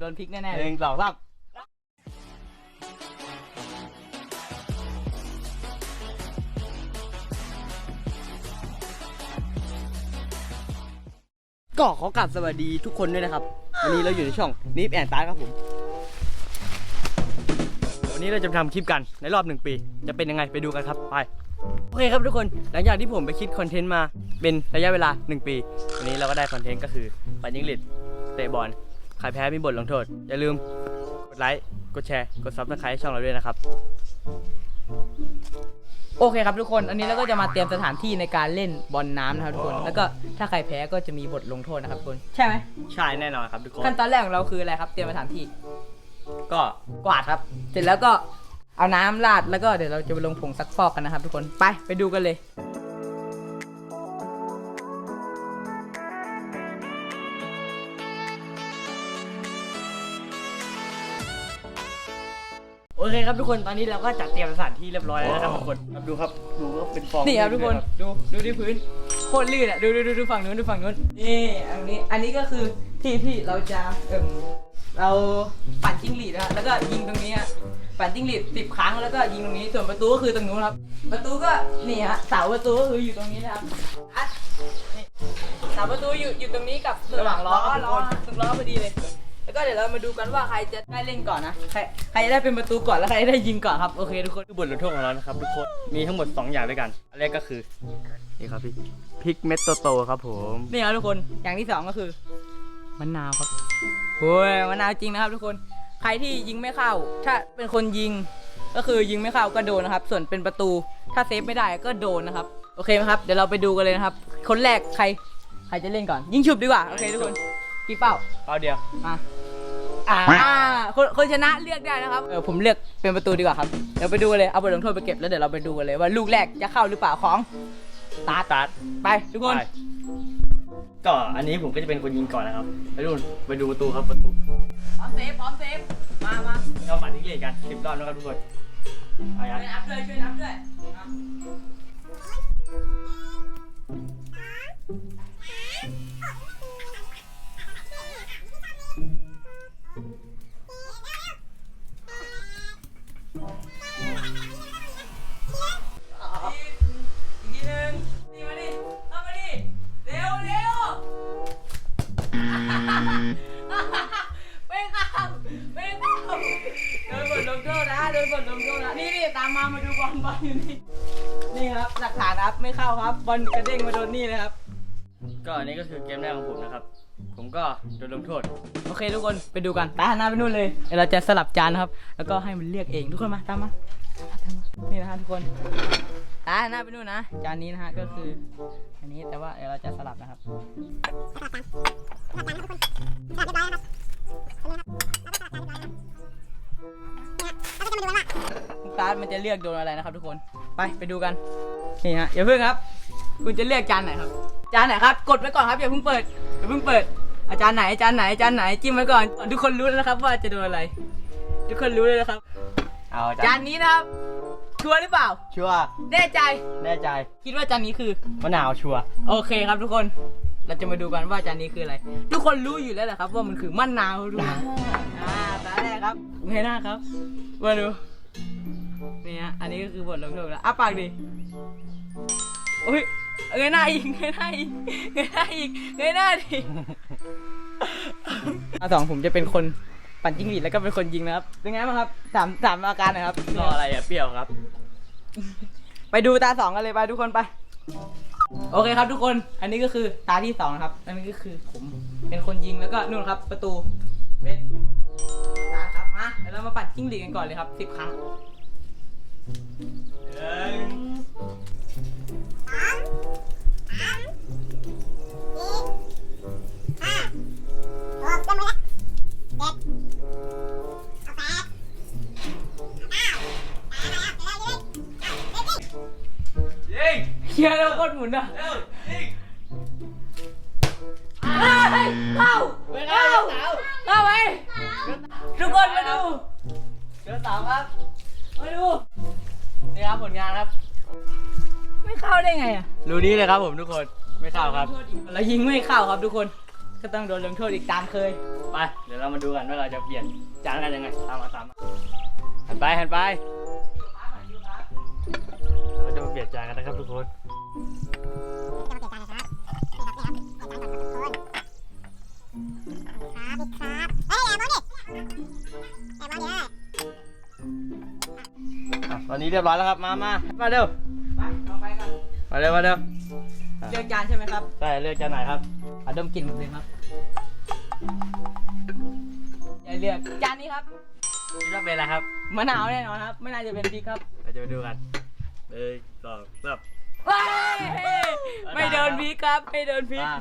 โดนพลิกแน่ๆหเลยนึ่งสองสามก็ขอกราบสวัสดีทุกคนด้วยนะครับ วันนี้เราอยู่ในช่องนิฟแอนตาครับผม วันนี้เราจะมาทำคลิปกันในรอบหนึ่งปี จะเป็นยังไงไปดูกันครับไปโอเคครับทุกคนหลังจากที่ผมไปคิดคอนเทนต์มาเป็นระยะเวลา 1 ปี วันนี้เราก็ได้คอนเทนต์ก็คือปั่นยิงหลิดเตะบอล ใครแพ้มีบทลงโทษ อย่าลืมกดไลค์กดแชร์กดซับสไครต์ช่องเราด้วยนะครับ โอเคครับทุกคน อันนี้เราก็จะมาเตรียมสถานที่ในการเล่นบอลน้ำนะครับทุกคน แล้วก็ถ้าใครแพ้ก็จะมีบทลงโทษนะครับทุกคน ใช่ไหมใช่แน่นอนครับทุกคน ขั้นตอนแรกของเราคืออะไรครับ เตรียมสถานที่ ก็กวาดครับ เสร็จแล้วก็เอาน้ำราดแล้วก็เดี๋ยวเราจะไปลงผงซักฟอกกันนะครับทุกคน ไปไปดูกันเลย เคครับทุกคนตอนนี้เราก็จัดเตรียมสถานที่เรียบร้อยแล้วนะครับทุกคนครับดูครับดูก็เป็นฟองนี่ครับทุกคนดูดูที่พื้นโคตรลื่นอะดูดูดูดูฝั่งนู้นดูฝั่งนู้นนี่อันนี้อันนี้ก็คือที่ที่เราจะเอิ่มเราปั่นจิ้งหรีดนะฮะแล้วก็ยิงตรงนี้ฮะปั่นจิ้งหรีดสิบครั้งแล้วก็ยิงตรงนี้ส่วนประตูก็คือตรงนู้นครับ ประตูก็นี่ฮะเสาประตูก็คืออยู่ตรงนี้นะครับอะนี่เสาประตูอยู่อยู่ตรงนี้กับระหว่างล้อล้อตรงล้อพอดีเลย แล้วก็เดี๋ยวเรามาดูกันว่าใครจะได้เล่นก่อนนะใครใครจะได้เป็นประตูก่อนแล้วใครจะได้ยิงก่อนครับโอเคทุกคนคือบทลงโทษของเรานะครับทุกคนมีทั้งหมด 2 อย่างด้วยกันอันแรกก็คือนี่ครับพี่พริกเม็ดโตๆครับผมนี่ครับทุกคนอย่างที่สองก็คือมะนาวครับโอ้ยมะนาวจริงนะครับทุกคนใครที่ยิงไม่เข้า ถ้าเป็นคนยิงก็คือยิงไม่เข้าก็โดนนะครับ ส่วนเป็นประตู ถ้าเซฟไม่ได้ก็โดนนะครับ โอเคไหมครับ เดี๋ยวเราไปดูกันเลยนะครับ คนแรกใคร ใครจะเล่นก่อน ยิงฉุบดีกว่า โอเคทุกคนกี่เป้าเป้าเดียวอะ อ่าคนคนชนะเลือกได้นะครับเออผมเลือกเป็นประตูดีกว่าครับ เดี๋ยวไปดูกันเลย เอาบทลงโทษไปเก็บแล้วเดี๋ยวเราไปดูกันเลยว่าลูกแรกจะเข้าหรือเปล่าของตาร์ทตาร์ทไปทุกคน ไปก็อันนี้ผมก็จะเป็นคนยิงก่อนนะครับไปดูไปดูประตูครับประตูพร้อมเซฟพร้อมเซฟมามาเราปั่นที่เล่นกันสิบรอบนะครับทุกคนไปกันช่วยนับด้วยช่วยนับด้วย ลงโทษนะโดนบทลงโทษนะนี่นี่ตามมามาดูบอลบอลอยู่นี่นี่ครับหลักฐานครับไม่เข้าครับบอลกระเด้งมาโดนนี่เลยครับ ก็อันนี้ก็คือเกมแรกของผมนะครับ ผมก็โดนลงโทษ โอเคทุกคนไปดูกันตาหันหน้าไปนู่นเลยเดี๋ยวเราจะสลับจานนะครับ แล้วก็ให้มันเลือกเองทุกคนมาตามมาตามมานี่นะฮะทุกคนตาหันหน้าไปนู่นนะ จานนี้นะฮะก็คือ อันนี้แต่ว่าเดี๋ยวเราจะสลับนะครับ ตาร์ทมันจะเลือกโดนอะไรนะครับทุกคน ไปไปดูกัน นี่ฮะอย่าเพิ่งครับ คุณจะเลือกจานไหนครับ จานไหนครับ กดไว้ก่อนครับอย่าเพิ่งเปิดอย่าเพิ่งเปิด อาจารย์ไหนอาจารย์ไหนอาจารย์ไหนจิ้มไว้ก่อน ทุกคนรู้แล้วนะครับ ว่าจะโดนอะไร ทุกคนรู้เลยนะครับ เอาจานนี้นะครับ ชัวร์หรือเปล่า ชัวร์แน่ใจ แน่ใจคิดว่าจานนี้คือ มะนาวชัวร์โอเคครับทุกคน เราจะมาดูกันว่าจานนี้คืออะไร ทุกคนรู้อยู่แล้วแหละครับ ว่ามันคือมะนาวทุกคนอ่าตาแรกครับเงยหน้าครับ มาดู นี่ฮะอันนี้ก็คือบทลงโทษแล้วอ้าปากดิโอ้ยเงยหน้าอีกเงยหน้าอีกเงยหน้าอีกเงยหน้าดิอาสองผมจะเป็นคนปั่นจิ้งหรีดแล้วก็เป็นคนยิงนะครับเป็นไงบ้างครับสามสามอาการหนะครับก็อะไรอะเปรี้ยวครับ ไปดูตาสองกันเลยไปทุกคนไป โอเคครับทุกคน อันนี้ก็คือตาที่สองนะครับ อันนี้ก็คือผมเป็นคนยิงแล้วก็นู่นครับ ประตูเป็นตาครับมาเดี๋ยวเรามาปัดจิ้งหรีดกันก่อนเลยครับสิบครั้ง เฮียร์แล้วโคตรหมุนอะเฮ้ย มาดู นี่ครับผลงานครับ ไม่เข้าได้ไงอะรูนี้เลยครับผมทุกคน ไม่เข้าครับ แล้วยิงไม่เข้าครับทุกคน ก็ต้องโดนลงโทษอีกตามเคย ไป เดี๋ยวเรามาดูกันว่าเราจะเปลี่ยนจานกันยังไง ตามมาตามมาหันไปหันไป เราจะมาเปลี่ยนจานกันนะครับทุกคนอะ ตอนนี้เรียบร้อยแล้วครับ มามามาเร็ว ไปลองไปกันมาเร็ว มาเร็ว เลือกจานใช่ไหมครับได้เลือกจานไหนครับเอาดมกลิ่นเลยครับอย่าเลือกจานนี้ครับคิดว่าเป็นอะไรครับมะนาวแน่นอนครับ ไม่น่าจะเป็นพริกครับเราจะไปดูกันเลยสองสามว้ายไม่โดนพริกครับ ไม่โดนพริกมา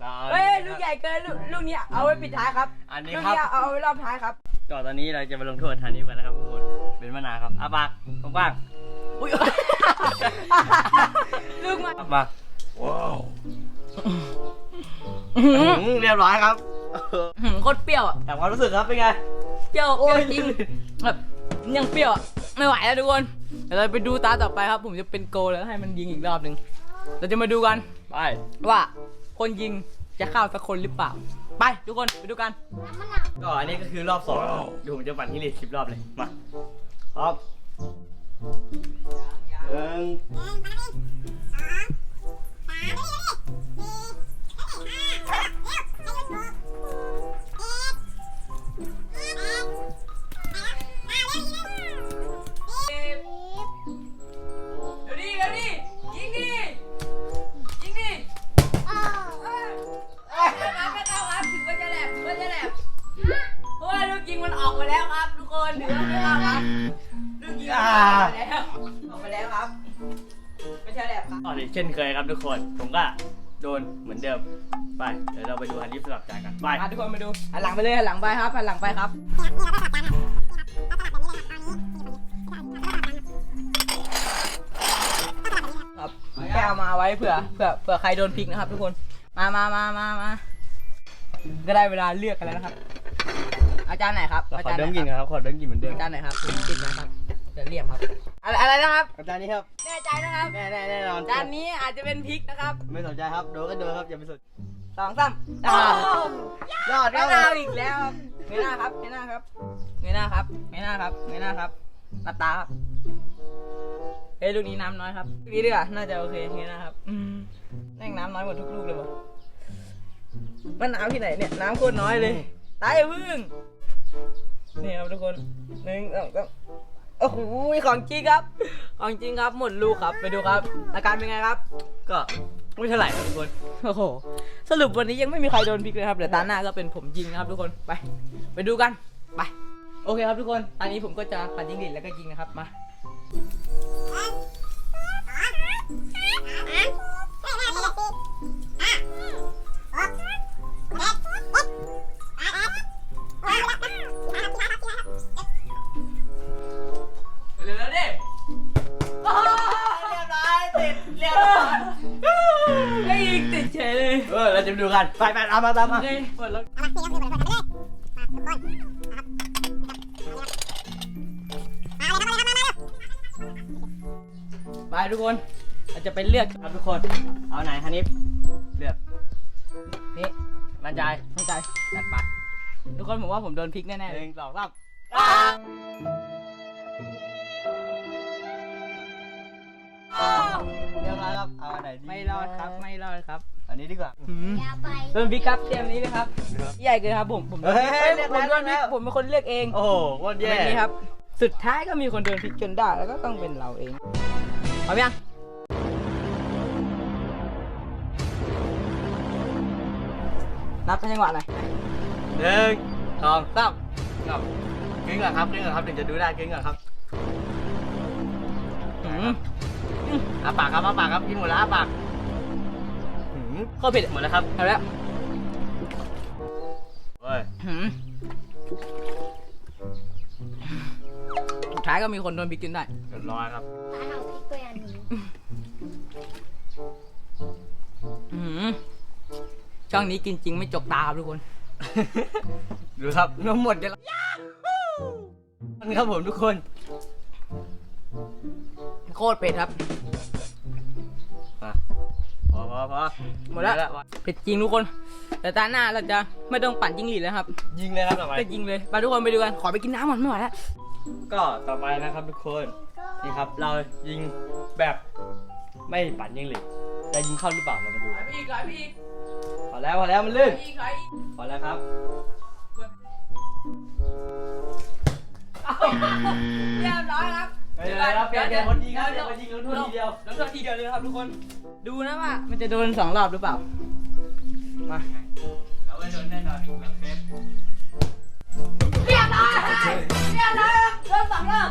เราเอาเฮ้ยอันลูนี้กคใหรับญ่เกินลูกลูกนี้เอาไว้ปิดท้ายครับอันนี้ลูกครับ นี้เอาไว้รอบท้ายครับก่อนตอนนี้เราจะมาลงโทษทานนี้กันนะครับทุกคน เป็นมะนาวครับอาปากกว้างอุ้ยลูกมาๆอาปากว้าวเรียบร้อยครับหืมโคตรเปรี้ยวอะแต่ความรู้สึกครับเป็นไง เปรี้ยวเปรี้ยวจริงโอ้ยแบบยังเปรี้ยวอะไม่ไหวแล้วทุกคนเดี๋ยวเราไปดูตาต่อไปครับ ผมจะเป็นโกลแล้วให้มันยิงอีกรอบหนึ่งเราจะมาดูกันไปว่า คนยิงจะเข้าสักคนหรือเปล่า ไปทุกคนไปดูกัน ก็อันนี้ก็คือรอบสองเดี๋ยวผมจะปั่นที่ลีดสิบรอบเลยมา ครับหนึ่งสองสามสี่ ไม่ใช่แหลมครับตอนนี้เช่นเคยครับทุกคน ผมก็โดนเหมือนเดิม ไป เดี๋ยวเราไปดูฮันนี่สลับจานกัน ไปมาทุกคนมาดูหันหลังไปเลยหันหลังไปครับหันหลังไปครับ ครับแก้วมาไว้เผื่อเผื่อเผื่อใครโดนพลิกนะครับ ทุกคน มามามามามาก็ได้เวลาเลือกกันแล้วนะครับ อาจารย์ไหนครับ เราอาขอจารย์ไหเดินมกินครับครับ ขอเดิมกินเหมือนเดิม อาจารย์ไหนครับผมติดนะครับ จะเรียบครับ อะไรอะไรนะครับอาจารย์นี้ครับ แน่ใจนะครับ แน่แน่แน่นอนจานนี้อาจจะเป็นพริกนะครับไม่สนใจครับ โดนก็โดนครับ อย่าไปสนสองสามอ้าวยอดคไม่รับเอาอีกแล้วครับเงยหน้าครับเงยหน้าครับเงยหน้าครับเงยหน้าครับเงยหน้าครับหลับตาครับเฮ้ยลูกนี้น้ำน้อยครับลูกนี้ดีกว่าน่าจะโอเคเงยหน้าครับอืมแม่งน้ำน้อยหมดทุกลูกเลยวะมันน้ำที่ไหนเนี่ยน้ำโคตรน้อยเลยตายอย่าพึ่งนี่ครับทุกคนหนึ่งสองสาม โอ้โหของจริงครับ ของจริงครับ หมดลูกครับ ไปดูครับ อาการเป็นไงครับ ก็ไม่เท่าไหร่ครับทุกคน โอ้โห สรุปวันนี้ยังไม่มีใครโดนพิกเลยครับ เดี๋ยวตาหน้าก็เป็นผมยิงนะครับทุกคน ไป ไปดูกัน ไป โอเคครับทุกคน ตอนนี้ผมก็จะปัดยิงดิดแล้วก็ยิงนะครับ มา อเราจะไปดูกันไปไปตามมาตามโอมาเคเปิดรถไปทุกคนเราจะไปเลือกครับทุกคน เอาไหนฮันนิฟเลือกนี่มั่นใจเข้าใจจัดไปทุกคนผมว่าผมโดนพลิกแน่ๆหเลยนึ่งสองสาม เรียบร้อยครับ เอาอันไหนดีไม่รอดครับ ไม่รอดครับอันนี้ดีกว่า โดนพลิกครับเตรียมนี้เลยครับ ใหญ่เกินครับผม ผมเฮ้ยเอ้ยเรียกผมโดนพลิแล้กวผมเป็นคนเลือกเองโอ้โหโคตรแย่แบบนี้ครับ สุดท้ายก็มีคนโดนพลิกจนได้แล้วก็ต้องเป็นเราเองพร้อมยังนับเป็นจังหวะหน่อยหนึ่งสองสามครับกึ่งก่อนครับกึ่งก่อนครับถึงจะดูได้กึ่งก่อนครับ อาปากครับอาปากครับกินหมดแล้วอาปากหืมโคตรเผ็ดหมดแล้วครับเอาแล้วเว้ยหืมสุดท้ายก็มีคนโดนพลิกจนได้เรียบร้อยครับหืมช่องนี้กินจริงไม่จกตาครับทุกคน ดูครับน้ำหมดกันแล้วนี่ครับผมทุกคน โคตรเผ็ดครับมา พอพออพอหมดแล้วเผ็ดจริงทุกคน แต่ตาหน้าเราจะไม่ต้องปั่นจิ้งหรีดแล้วครับ ยิงเลยครับต่อไปก็ยิงเลยไปทุกคนไปดูกันขอไปกินน้ำก่อนไม่ไหวแล้วก็ต่อไปนะครับทุกคนนี่ครับ เรายิงแบบไม่ปั่นยิงหลีดจะยิงเข้าหรือเปล่าเรามาดูไหลไปอีกไหลไปอีกพอแล้วพอแล้วมันลื่นไหลอีกไหลอีกพอแล้วครับเรียบร้อยครับเดี๋ยวครับเปลี่ยนเปลี่ยนคนยิงครับเปลี่ยนคนยิงแล้วโทษทีเดียวแล้วโทษทีเดียวเลยนะครับทุกคน ดูนะว่า มันจะโดนสองรอบหรือเปล่า มาเราไม่โดนแน่นอนแบบเซฟเรียบร้อยเรียบร้อยเริ่มสองรอบ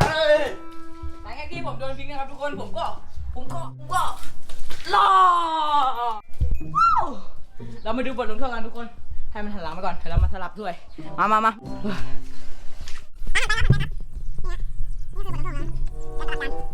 เอ้ยหลังจากที่ผมโดนพิงนะครับทุกคนผมก็ ผมก็ผมก็รอเรามาดูบทลงโทษกันทุกคน ให้มันหันหลังมาก่อนให้เรามาสลับด้วย มามามาเอา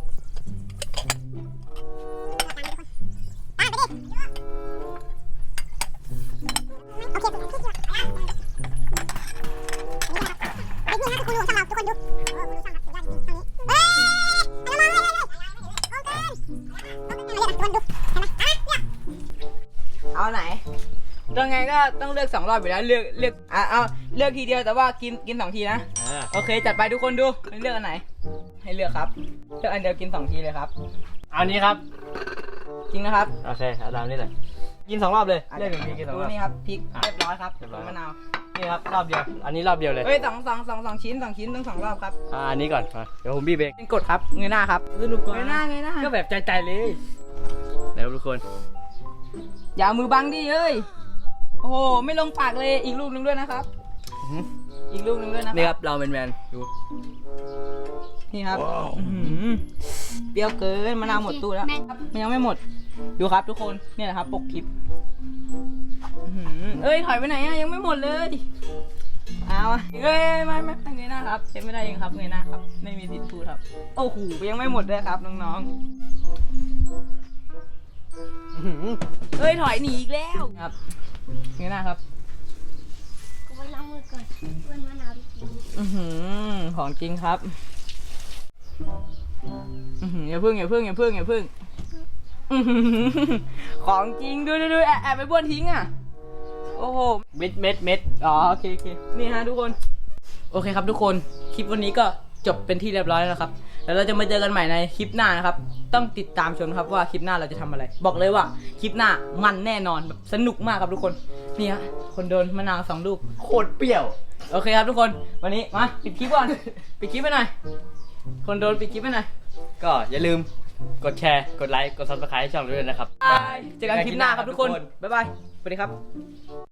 ยังไงก็ต้องเลือกสองรอบอยู่แล้วเลือกเลือกอะเอาเลือกทีเดียวแต่ว่ากินกินสองทีนะอ่าโอเค จัดไปทุกคนดูให้เลือกอันไหน ให้เลือกครับเลือกอันเดียวกินสองทีเลยครับ เอานี้ครับ จริงนะครับโอเคเอาตามนี้เลย กินสองรอบเลยเล่นหนึ่งทีกินสองดูรอบนี่ครับพริกอะเรียบร้อยครับเรียบร้อย มะนาวนี่ครับรอบเดียว อันนี้รอบเดียวเลยเอ้ยสองสองสองสองชิ้นสองชิ้นต้องสองรอบครับอ่าอันนี้ก่อนมาเดี๋ยวผมบีบเองเป็นกดครับเงยหน้าครับสนุกเงยหน้าเงยหน้าก็แบบใจๆเลยเดี๋ยวทุกคนอย่าเอามือบังดิเอ้ย โอ้โหไม่ลงปากเลยอีกลูกหนึงด้วยนะครับ อีกลูกหนึงด้วยนะนี่ครับเราเป็นแมนดู นี่ครับอื้อหือเปรี้ยวเกินมะนาวหมดตู้แล้วมันยังไม่หมด ดูครับทุกคนเนี่ยนะครับ ปกคลิปอื้อหือเอ้ยถอยไปไหนอะยังไม่หมดเลยเอาอะเอ้ยไม่ไม่ไม่เงยหน้าครับเช็ดไม่ได้เองครับเงยหน้าครับ ไม่มีสิทธิ์พูดครับโอ้โหยังไม่หมดเลยครับน้องๆ เอ้ยถอยหนีอีกแล้วครับ เงยหน้าครับ กูไปล้างมือก่อนเพื่อนมะนาวดิอือหือของจริงครับ อือหืออย่าพึ่งอย่าพึ่งอย่าพึ่งอย่าพึ่งอื้อหือของจริงดูดูดูแอบแอบไปบ้วนทิ้งอะ โอ้โห เม็ดเม็ดเม็ดอ๋อโอเคโอเคนี่ฮะทุกคน โอเคครับทุกคน คลิปวันนี้ก็จบเป็นที่เรียบร้อยแล้วนะครับแล้วเราจะมาเจอกันใหม่ในคลิปหน้านะครับ ต้องติดตามชมครับว่าคลิปหน้าเราจะทำอะไร บอกเลยว่าคลิปหน้ามันแน่นอนแบบสนุกมากครับทุกคน นี่ฮะคนโดนมะนาวสองลูกโคตรเปรี้ยว โอเคครับทุกคน วันนี้มาปิดคลิปก่อน ปิดคลิปไปหน่อย คนโดนปิดคลิปไปหน่อย ก็อย่าลืมกดแชร์ กดไลค์ กดซับสไครต์ช่องด้วยนะครับบายเจอกันคลิปหน้าครับทุกคน บ๊ายบาย สวัสดีครับ